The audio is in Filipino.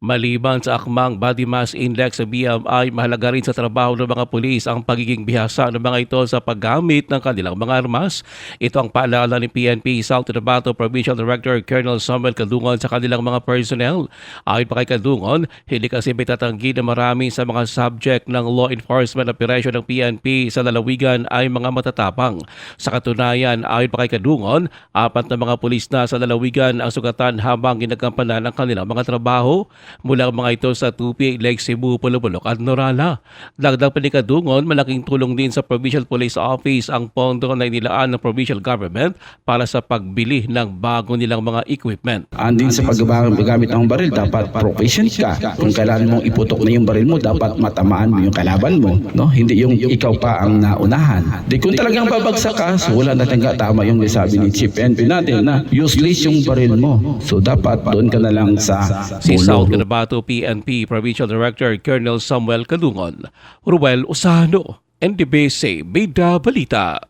Maliban sa akmang body mass index sa BMI, mahalaga rin sa trabaho ng mga pulis ang pagiging bihasa ng mga ito sa paggamit ng kanilang mga armas. Ito ang paalala ni PNP South Cotabato Provincial Director Colonel Samuel Kadungon sa kanilang mga personnel. Ayon pa kay Kadungon, hindi kasi may tatanggi na marami sa mga subject ng law enforcement operation ng PNP sa lalawigan ay mga matatapang. Sa katunayan, ayon pa kay Kadungon, apat na mga pulis na sa lalawigan ang sugatan habang ginagampanan ang kanilang mga trabaho mula mga ito sa Tupi, Lake Cebu, Pulupulok at Norala. Dagdag pa ni Kadungon, malaking tulong din sa Provincial Police Office ang pondo na inilaan ng provincial government para sa pagbili ng bago nilang mga equipment. Andin sa paggamit ng baril, dapat proficient ka. Kung kailangan mong iputok na yung baril mo, dapat matamaan mo yung kalaban mo. No? Hindi yung ikaw pa ang naunahan. Di kung talagang babagsak ka, so wala na tama yung sabi ni Chief NP natin na useless yung baril mo. So dapat doon ka na lang sa Si South. Cotabato PNP Provincial Director Colonel Samuel Kadungon. Ruel Osano, NDBC, Bida Balita.